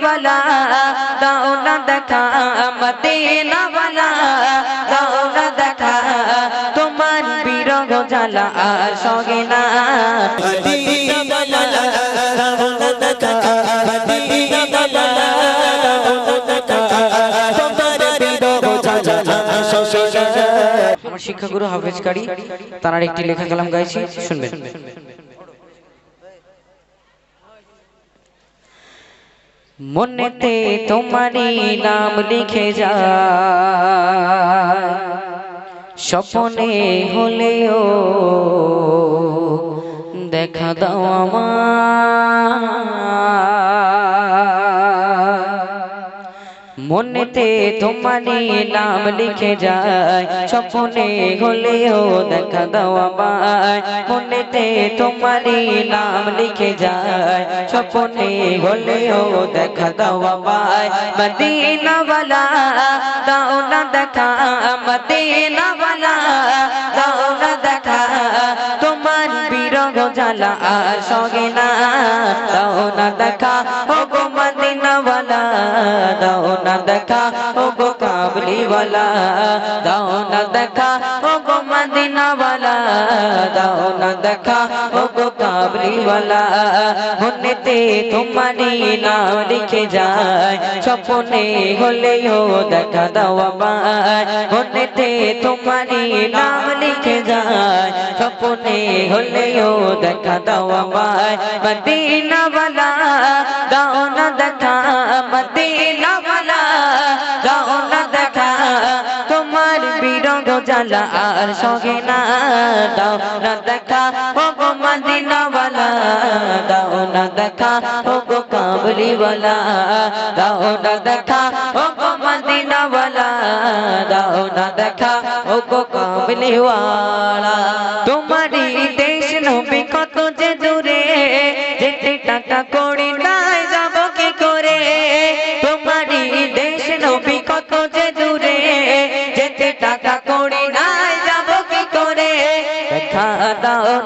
মদিনাওয়ালা দাও না দেখা মদিনাওয়ালা দাও না দেখা তোমার বিরহ জ্বালা আর সগে না আমার শিক্ষাগুরু হাফেজ কারি তার একটি লেখা কালাম গাইছি শুনবেন। মনেতে তোমারই নাম লিখে যায় স্বপনে হলেও দেখা দাও আমার মনেতে তোমারই নাম লিখে যায়। স্বপনে হলেও দেখা দাও আমায়। মনেতে তোমারই নাম লিখে যায়। স্বপনে হলেও দেখা দাও আমায়। মদিনাওয়ালা, দাও না দেখা। মদিনাওয়ালা, দাও না দেখা। তোমার বিরহ জ্বালা আর সগে না। দাও না দেখা। ও গো মদিনাওয়ালা দাও না দেখা ও গো কাবলিওয়ালা দাও না দেখা ও গো মদিনাওয়ালা দাও না দেখা ও গো কাবলিওয়ালা মনেতে তোমারই নাম লিখে যায় স্বপ্নে হলেও দেখা দাও আমায় মনেতে তোমারই নাম লিখে যায় স্বপ্নে হলেও দেখা দাও আমায় মদিনাওয়ালা দাও না দেখা মদিনাওয়ালা দাও না দেখা। তোমার বিরহ জ্বালা আর সগে না। দাও না দেখা ও গো মদিনাওয়ালা। দাও না দেখা ও গো কাবলিওয়ালা। দাও না দেখা ও গো মদিনাওয়ালা। দাও না দেখা ও গো কাবলিওয়ালা। তোমারই দেশ নবী কত যে দূরে, যেতে টাকা করি নাই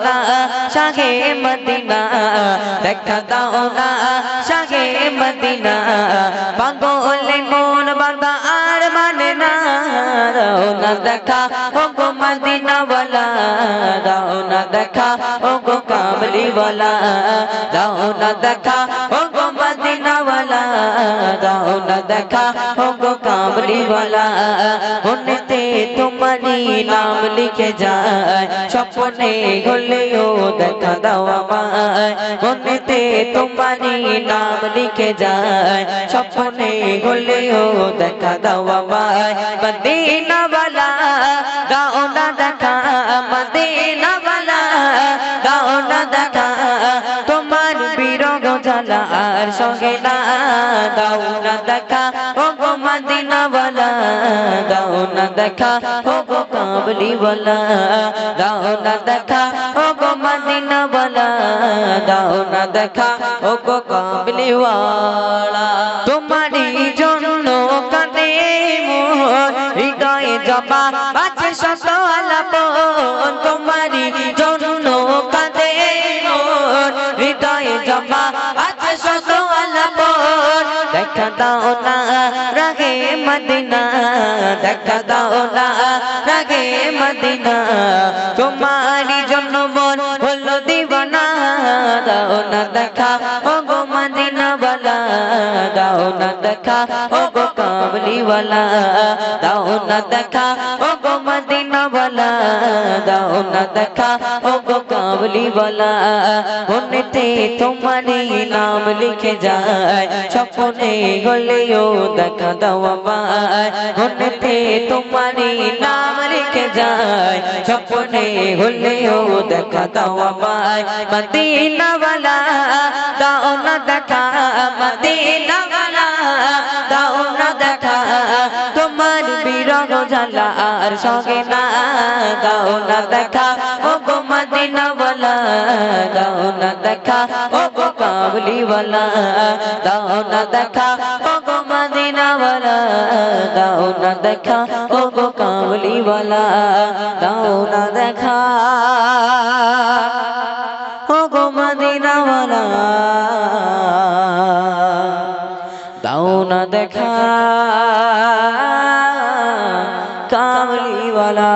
না শাহে মদিনা, দেখা দাও না। শাহে মদিনা, পাগলে মন বান্দা আর মানে না। না দেখা ও গো মদিনা না দেখা ও গো কামলি না দেখা ও দাও না দেখা। ও গো কামলি वाला মনেতে তোমারই নাম লিখে যায়। স্বপ্নে হলেও দেখা দাও আমায়। মনেতে তোমারি নাম লিখে যায়। স্বপ্নে হলেও দেখা দাও আমায়। মদিনা করো জ্বালা আর সঙ্গে না দাও না দেখা। ও গো মদিনা বলা দাও না দেখা। ও গো কাবলি বলা দাও না দেখা। ও গো মদিনা বলা দাও না দেখা। ও গো কাবলি ওয়ালা জন্য কানে মোর হৃদয়ে জমা জমা আছে শত আলাপন। দেখা দাও না রাগে মদিনা, দেখা দাও না রাগে মদিনা। তোমারই জন্য মন হলো দিবানা, দাও না দেখা ও গো মদিনা বালা। দাও না দেখা ও গো কাবলিওয়ালা দাও না দেখা ও গো মদিনা দাও না দেখা কাবলিওয়ালা মনেতে তোমারই নাম লিখে যায়। স্বপ্নে গলেও দেখা দাও আমায় মনেতে তোমারই নাম লিখে যায়। স্বপ্নে হলেও দেখা দাও আমায়, মদিনাওয়ালা, দাও না দেখা, মদিনাওয়ালা, দাও না দেখা। তোমার বিরহ জ্বালা আর সঙ্গে না, দাও না দেখা। मदीना वाला दाओ न देखा ओ गो कावली वाला दाओ न देखा ओ गो मदीना वाला दाओ न देखा ओ गो कावली वाला दाओ न देखा ओ गो मदीना वाला दाओ न देखा कावली वाला